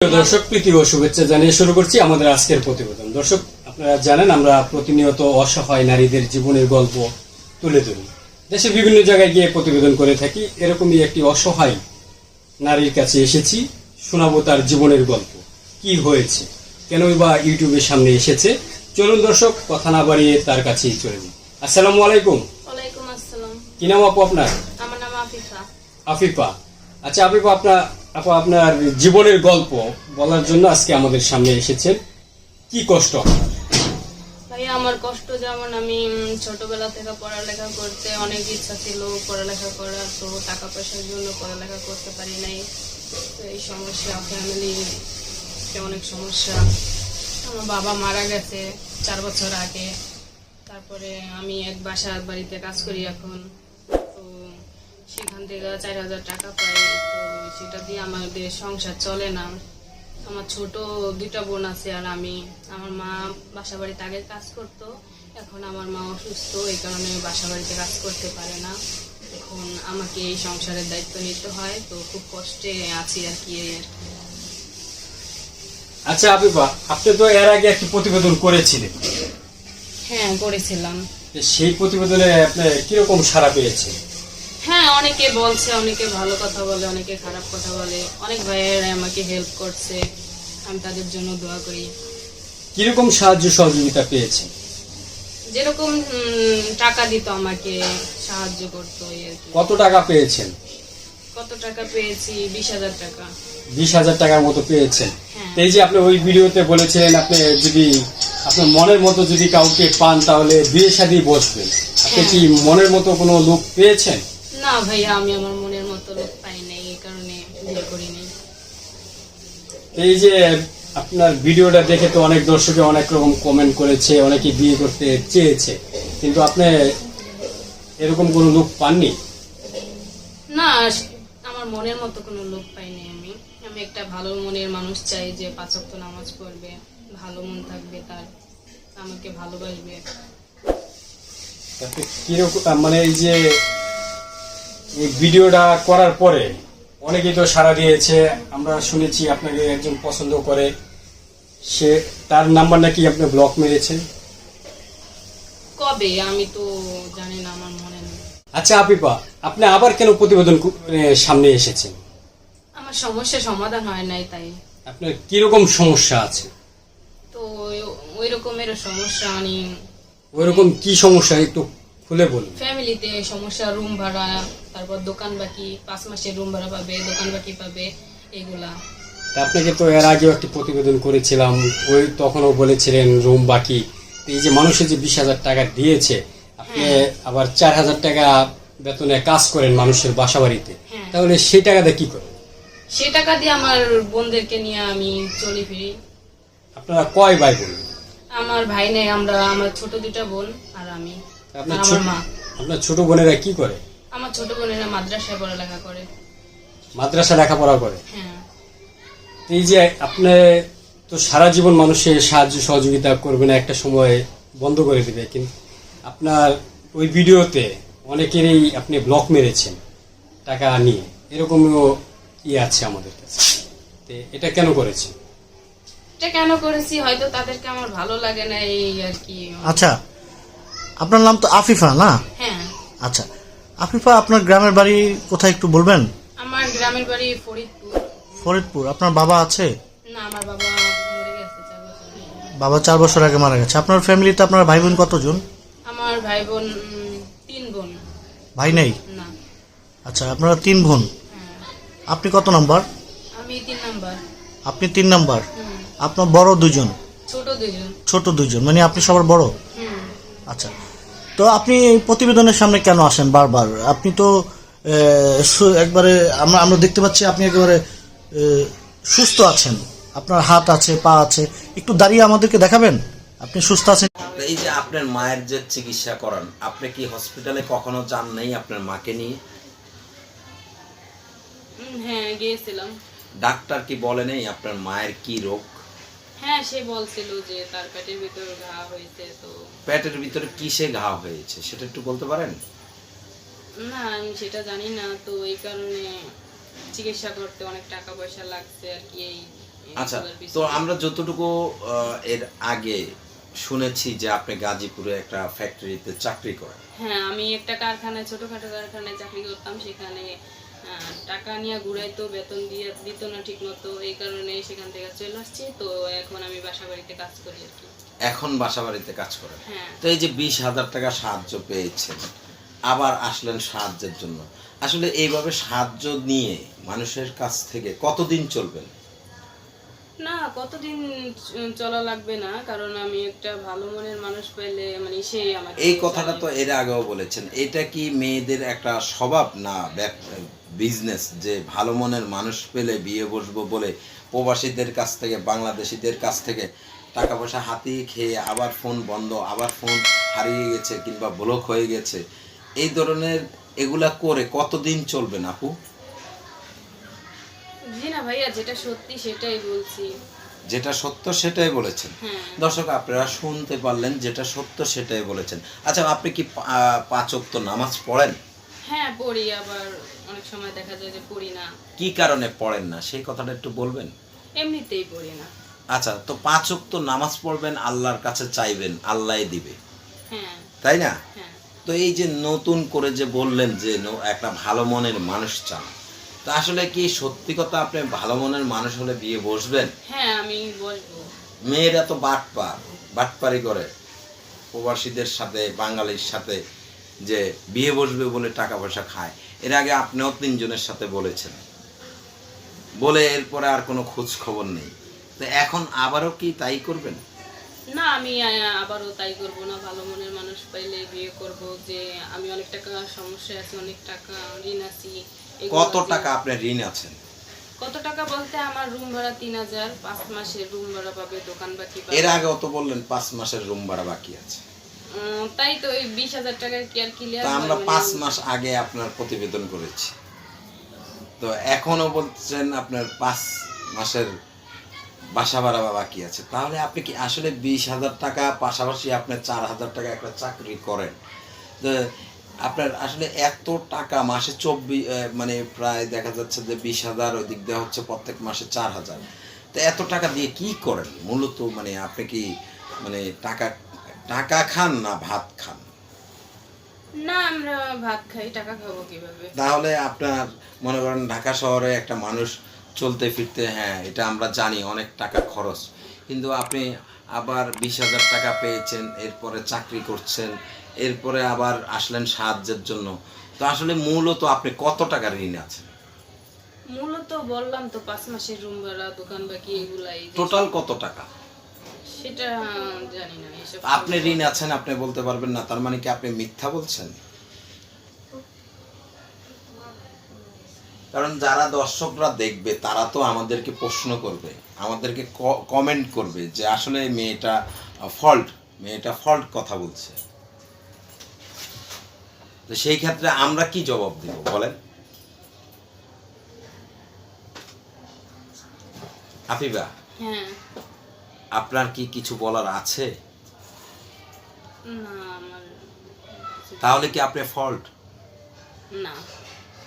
দর্শক প্রীতি ও শুভেচ্ছা জানিয়ে শুরু করছি আমাদের আজকের প্রতিবেদন। দর্শক আপনারা জানেন আমরা প্রতিনিয়ত অসহায় নারীদের জীবনের গল্প তুলে ধরি। দেশের বিভিন্ন জায়গায় গিয়ে প্রতিবেদন করে থাকি এরকমই একটি অসহায় নারীর কাছে এসেছি শোনাবো তার জীবনের গল্প। কি হয়েছে? কেনই বা ইউটিউবের সামনে এসেছে? চলুন দর্শক কথা না বাড়িয়ে তার কাছেই চলে যাই। আসসালামু আলাইকুম। আসসালাম। কি নাম আপু আপনার? আমার নাম আফিফা। আফিফা। আচ্ছা আফিফা আপনার আপু, আপনার জীবনের গল্প বলার জন্য আজকে আমাদের সামনে এসেছেন। কি কষ্ট? ভাইয়া, আমার কষ্ট যেমন আমি ছোটবেলা থেকে পড়ালেখা করতে অনেক ইচ্ছা ছিল, পড়ালেখা করার, তো টাকা পয়সার জন্য পড়ালেখা করতে পারি নাই। তো এই সমস্যা ফ্যামিলি অনেক সমস্যা। আমার বাবা মারা গেছে চার বছর আগে। তারপরে আমি এক বাসার বাড়িতে কাজ করি এখন। তো সেখান থেকে চার হাজার টাকা পাই। তো সেটা দিয়ে আমাদের সংসার চলে না। আমার ছোট দুইটা বোন আছে আর আমি। আমার মা বাসা বাড়িতে আগে কাজ করতো এখন আমার মা অসুস্থ এই কারণে বাসা বাড়িতে কাজ করতে পারে না। এখন আমাকে এই সংসারের দায়িত্ব নিতে হয় তো খুব কষ্টে আছি আর কি। আচ্ছা আফিফা আপনি তো এর আগে একটি প্রতিবেদন করেছিলেন। হ্যাঁ করেছিলাম। সেই প্রতিবেদনে আপনি কীরকম সাড়া পেয়েছেন? হ্যাঁ অনেকে বলছে অনেকে ভালো কথা বলে অনেকে খারাপ কথা বলে। অনেক ভাইয়েরা আমাকে হেল্প করছে। আমি তাদের জন্য দোয়া করি। কীরকম সাহায্য সহযোগিতা পেয়েছেন যেরকম টাকা দিত আমাকে সাহায্য করতো কত টাকা পেয়েছেন? কত টাকা পেয়েছি? বিশ হাজার টাকা। বিশ হাজার টাকার মতো পেয়েছেন। হ্যাঁ। এই যে আপনি ওই ভিডিওতে বলেছিলেন আপনি যদি আপনার মনের মতো যদি কাউকে পান তাহলে বিয়ে শাদী বসবেন। আপনি কি মনের মতো কোনো লোক পেয়েছেন? না ভাইয়া আমি আমার মনের মতো লোক পাই নাই এই কারণে বিয়ে করিনি এই যে আপনার ভিডিওটা দেখে তো অনেক দর্শকে অনেক রকম কমেন্ট করেছে অনেকে বিয়ে করতে চেয়েছে কিন্তু আপনি এরকম কোনো লোক পাননি? না আমার মনের মতো কোনো লোক পাইনি আমি। আমি একটা ভালো মনের মানুষ চাই যে পাঁচক্ত নামাজ পড়বে ভালো মন থাকবে তার আমাকে ভালোবাসবে। কীরকম মানে এই যে এই ভিডিওটা করার পরে অনেকেই তো সাড়া দিয়েছে। আমরা শুনেছি আপনাকে একজন পছন্দ করে। সে তার নাম্বার নাকি আপনি ব্লক মেরেছেন কবে? আমি তো জানি না আমার মনে নেই। আচ্ছা আপিপা আপনি আবার কেন প্রতিবেদন সামনে এসেছেন? আমার সমস্যা সমাধান হয় নাই তাই। আপনার কীরকম সমস্যা আছে? তো ওই রকমের সমস্যা মানে ওইরকম কি সমস্যা? একটু খুলে বলুন। ফ্যামিলিতে সমস্যা রুম ভাড়া তারপর দোকান বাকি পাঁচ মাসের রুম ভাড়া পাবে দোকান বাকি পাবে এগুলা। আপনাকে তো এর আগেও একটি প্রতিবেদন করেছিলাম ওই তখনও বলেছিলেন রুম বাকি। এই যে মানুষের যে বিশ হাজার টাকা দিয়েছে আপনি আবার চার হাজার টাকা বেতনে কাজ করেন মানুষের বাসা বাড়িতে হ্যাঁ। তাহলে সেই টাকাটা কি করেন সে টাকা দিয়ে আমার বোনদেরকে নিয়ে আমি চলি ফিরি। আপনারা কয় ভাই বোন? আমার ভাই নেই আমরা আমার ছোট দুটা বোন আর আমি। আপনার ছোট আপনার ছোট বোনেরা কি করে? আমার ছোট বোনেরা মাদ্রাসায় পড়ালেখা করে। মাদ্রাসা লেখাপড়া করে? হ্যাঁ। এই যে আপনি তো সারা জীবন মানুষের সাহায্য সহযোগিতা করবে না একটা সময় বন্ধ করে দেবে কিন্তু আপনার ওই ভিডিওতে অনেকেরই আপনি ব্লক মেরেছেন টাকা নিয়ে। এরকমও ই আছে আমাদের কাছে। তো এটা কেন করেছেন? এটা কেন করেছি? হয়তো তাদেরকে আমার ভালো লাগে না এই আর কি। আচ্ছা আপনার নাম তো আফিফা না? হ্যাঁ। আচ্ছা আফিফা আপনার গ্রামের বাড়ি কোথায় একটু বলবেন? আমার গ্রামের বাড়ি ফরিদপুর। ফরিদপুর আপনার বাবা আছে? না আমার বাবা মরে গেছে চার বছর আগে। বাবা চার বছর আগে মারা গেছে। আপনার ফ্যামিলিতে আপনার ভাই বোন কতজন? আমার ভাই বোন উম, তিন বোন। ভাই নেই? না। আচ্ছা আপনারা তিন বোন। হ্যাঁ। আপনি কত নাম্বার? আমি তিন নাম্বার। আপনি তিন নাম্বার। হুম। আপনার বড় দুজন? ছোট দুজন। ছোট দুজন মানে আপনি সবার বড়? হুম। আচ্ছা তো আপনি প্রতিবেদনের সামনে কেন আসেন বারবার? আপনি তো একবারে আমরা আমরা দেখতে পাচ্ছি আপনি একেবারে সুস্থ আছেন। আপনার হাত আছে পা আছে। একটু দাঁড়িয়ে আমাদেরকে দেখাবেন? আপনি সুস্থ আছেন? এই যে আপনার মায়ের যে চিকিৎসা করান আপনি কি হসপিটালে কখনো যান নাই আপনার মাকে নিয়ে? হ্যাঁ গিয়েছিলাম। ডাক্তার কি বলে নেই আপনার মায়ের কি রোগ? হ্যাঁ সে বলছিল যে তার পেটের ভিতর ঘা হয়েছে তো পেটের ভিতরে কিসে ঘা হয়েছে সেটা একটু বলতে পারেন? না আমি সেটা জানি না তো এই কারণে চিকিৎসা করতে অনেক টাকা পয়সা লাগছে আর কি এই আচ্ছা তো আমরা যতটুকু এর আগে শুনেছি যে আপনি গাজীপুরে একটা ফ্যাক্টরিতে চাকরি করেন। হ্যাঁ আমি একটা কারখানায় ছোটখাটো কারখানায় চাকরি করতাম সেখানে টাকা নিয়ে ঘুরাইতো বেতন দিয়ে দিত না ঠিক মতো এই কারণে সেখান থেকে চলে আসছি। তো এখন আমি বাসা বাড়িতে কাজ করি আর কি। এখন বাসা বাড়িতে কাজ করেন? হ্যাঁ। তো এই যে বিশ হাজার টাকা সাহায্য পেয়েছেন আবার আসলেন সাহায্যের জন্য। আসলে এইভাবে সাহায্য নিয়ে মানুষের কাছ থেকে কতদিন চলবেন? না, কতদিন চলা লাগবে না, কারণ আমি একটা ভালো মনের মানুষ পেলে মানে সেই আমাকে এই কথাটা তো এর আগেও বলেছেন। এটা কি মেয়েদের একটা স্বভাব না বিজনেস যে ভালো মনের মানুষ পেলে বিয়ে বসবো বলে প্রবাসীদের কাছ থেকে, বাংলাদেশিদের কাছ থেকে টাকা পয়সা হাতিয়ে খেয়ে আবার ফোন বন্ধ, আবার ফোন হারিয়ে গেছে কিংবা ব্লক হয়ে গেছে, এই ধরনের এগুলা করে কতদিন চলবেন আপু? জি না ভাইয়া যেটা সত্যি সেটাই বলছি। যেটা সত্য সেটাই বলেছেন। হ্যাঁ। দর্শক আপনারা শুনতে পারলেন যেটা সত্য সেটাই বলেছেন। আচ্ছা আপনি কি পাঁচ ওয়াক্ত নামাজ পড়েন? হ্যাঁ পড়ি আবার অনেক সময় দেখা যায় যে পড়ি না। কি কারণে পড়েন না? সেই কথাটা একটু বলবেন। এমনিতেই পড়ি না। আচ্ছা তো পাঁচ ওয়াক্ত নামাজ পড়বেন আল্লাহর কাছে চাইবেন দিবে। হ্যাঁ। তাই না? হ্যাঁ। তো এই যে নতুন করে যে বললেন যে একটা ভালো মনের মানুষ চান। তো আসলে কি সত্যি কথা আপনি ভালো মনের মানুষ হলে বিয়ে বসবেন? হ্যাঁ আমি বসবো। মেয়েরা তো বাটপার বাটপারি করে। প্রবাসীদের সাথে বাঙালির সাথে যে বিয়ে বসবে বলে টাকা পয়সা খায়। এর আগে আপনিও তিনজনের সাথে বলেছেন। বলে এরপরে আর কোনো খোঁজ খবর নেই। তো এখন আবারও কি তাই করবেন? না আমি আবারও তাই করব না। ভালো মনের মানুষ পাইলে বিয়ে করব। যে আমি অনেক টাকা সমস্যা আছে অনেক টাকা ঋণ আছি। কত টাকা আপনার ঋণ আছেন? কত টাকা বলতে আমার রুম ভাড়া তিন হাজার পাঁচ মাসের রুম ভাড়া পাবে দোকান বাকি এর আগেও তো বললেন পাঁচ মাসের রুম ভাড়া বাকি আছে। তাই তো ওই বিশ হাজার টাকার কি আর ক্লিয়ার তা আমরা পাঁচ মাস আগে আপনার প্রতিবেদন করেছি। তো এখনও বলছেন আপনার পাঁচ মাসের বাসা ভাড়া বাকি আছে। তাহলে আপনি কি আসলে বিশ হাজার টাকা পাশাপাশি আপনার চার হাজার টাকা একটা চাকরি করেন? আপনার আসলে এত টাকা মাসে চব্বিশ মানে প্রায় দেখা যাচ্ছে যে বিশ হাজার ওই দিক দিয়ে হচ্ছে প্রত্যেক মাসে চার হাজার। তো এত টাকা দিয়ে কি করেন? মূলত মানে আপনি কি মানে টাকা টাকা খান না ভাত খান? না আমরা ভাত খাই টাকা খাব কীভাবে? তাহলে আপনার মনে করেন ঢাকা শহরে একটা মানুষ চলতে ফিরতে হ্যাঁ এটা আমরা জানি অনেক টাকা খরচ। কিন্তু আপনি আবার বিশ হাজার টাকা পেয়েছেন এরপরে চাকরি করছেন এরপরে আবার আসলেন সাহায্যের জন্য। তো আসলে মূলত আপনি কত টাকার ঋণ আছেন? মূলত বললাম তো পাঁচ মাসের রুম ভাড়া দোকান বাকি এগুলাই। টোটাল কত টাকা? সেটা জানি না এসব আপনি ঋণ আছেন আপনি বলতে পারবেন না তার মানে কি আপনি মিথ্যা বলছেন? কারণ যারা দর্শকরা দেখবে তারা তো আমাদেরকে প্রশ্ন করবে আমাদেরকে কমেন্ট করবে যে আসলে মেয়েটা ফল্ট মেয়েটা ফল্ট কথা বলছে। তো সেই ক্ষেত্রে আমরা কি জবাব দেব বলেন। আফিবা হ্যাঁ। আপনার কি কিছু বলার আছে? তাহলে কি আপনি ফল্ট না।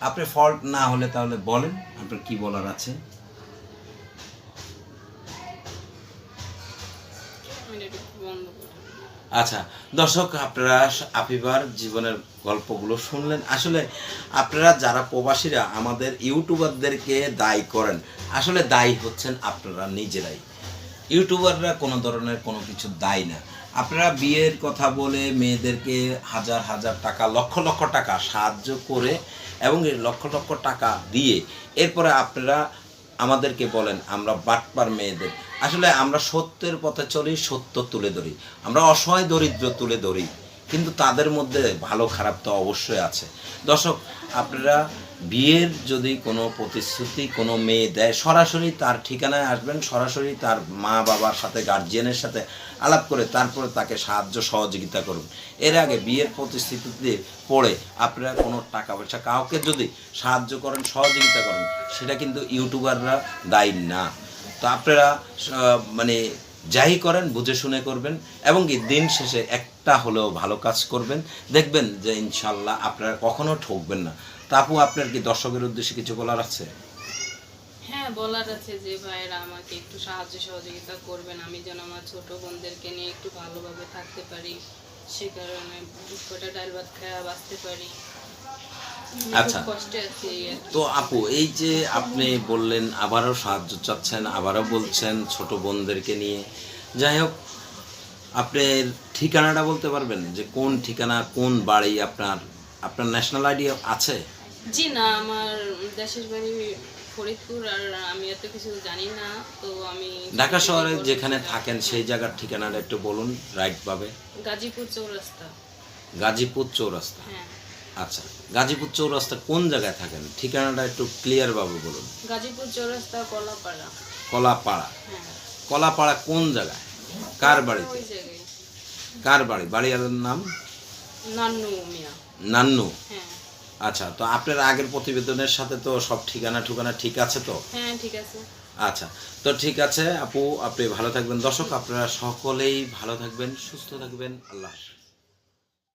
আপনি ফল্ট না হলে তাহলে বলেন আপনার কি বলার আছে? বন্ধ আচ্ছা দর্শক, আপনারা আপিবার জীবনের গল্পগুলো শুনলেন। আসলে আপনারা যারা প্রবাসীরা আমাদের ইউটিউবারদেরকে দায়ী করেন, আসলে দায়ী হচ্ছেন আপনারা নিজেরাই। ইউটিউবাররা কোনো ধরনের কোনো কিছু দায়ী না। আপনারা বিয়ের কথা বলে মেয়েদেরকে হাজার হাজার টাকা, লক্ষ লক্ষ টাকা সাহায্য করে এবং এই লক্ষ লক্ষ টাকা দিয়ে এরপরে আপনারা আমাদেরকে বলেন, আমরা বাটপার মেয়েদের। আসলে আমরা সত্যের পথে চলি, সত্য তুলে ধরি। আমরা অসহায়, দরিদ্র তুলে ধরি। কিন্তু তাদের মধ্যে ভালো, খারাপ তো অবশ্যই আছে। দর্শক, আপনারা বিয়ের যদি কোনো প্রতিশ্রুতি কোনো মেয়ে দেয়, সরাসরি তার ঠিকানায় আসবেন, সরাসরি তার মা বাবার সাথে গার্জিয়ানের সাথে আলাপ করে তারপরে তাকে সাহায্য, সহযোগিতা করুন। এর আগে বিয়ের প্রতিশ্রুতিতে পড়ে আপনারা কোনো টাকা পয়সা কাউকে যদি সাহায্য করেন, সহযোগিতা করেন, সেটা কিন্তু ইউটিউবাররা দায়ী না। তো আপনারা মানে যাই করেন বুঝে শুনে করবেন এবং কি দিন শেষে একটা হলেও ভালো কাজ করবেন। দেখবেন যে ইনশাল্লাহ আপনারা কখনো ঠকবেন না। তা আপু আপনার কি দর্শকের উদ্দেশ্যে কিছু বলার আছে? হ্যাঁ বলার আছে যে ভাইয়েরা আমাকে একটু সাহায্য সহযোগিতা করবেন। আমি যেন আমার ছোট বোনদেরকে নিয়ে একটু ভালোভাবে থাকতে পারি। সে কারণে দুধ কটা ডাল ভাত খাওয়া বাঁচতে পারি। আচ্ছা। তো আপু এই যে আপনি বললেন আবারও সাহায্য চাচ্ছেন আবারও বলছেন ছোট বোনদেরকে নিয়ে। যাই হোক আপনার ঠিকানাটা বলতে পারবেন? যে কোন ঠিকানা কোন বাড়ি আপনার আপনার ন্যাশনাল আইডি আছে? জি না আমার দেশের বাড়ি ফরিদপুর আর আমি এত কিছু জানি না তো আমি ঢাকা শহরে যেখানে থাকেন সেই জায়গার ঠিকানাটা একটু বলুন রাইটভাবে গাজীপুর চৌরাস্তা। গাজীপুর চৌরাস্তা। হ্যাঁ। আচ্ছা গাজীপুর চৌরাস্তা কোন জায়গায় থাকেন? ঠিকানাটা একটু ক্লিয়ারভাবে বলুন। গাজীপুর চৌরাস্তা কলাপাড়া। কলাপাড়া। হ্যাঁ। কলাপাড়া কোন জায়গায়? কার বাড়িতে কার বাড়ি? বাড়ির নাম? নান্নু হ্যাঁ। আচ্ছা তো আপনার আগের প্রতিবেদনের সাথে তো সব ঠিকানা ঠিকানা ঠিক আছে তো? হ্যাঁ ঠিক আছে। আচ্ছা তো ঠিক আছে আপু আপনি ভালো থাকবেন। দর্শক আপনারা সকলেই ভালো থাকবেন সুস্থ থাকবেন। আল্লাহ।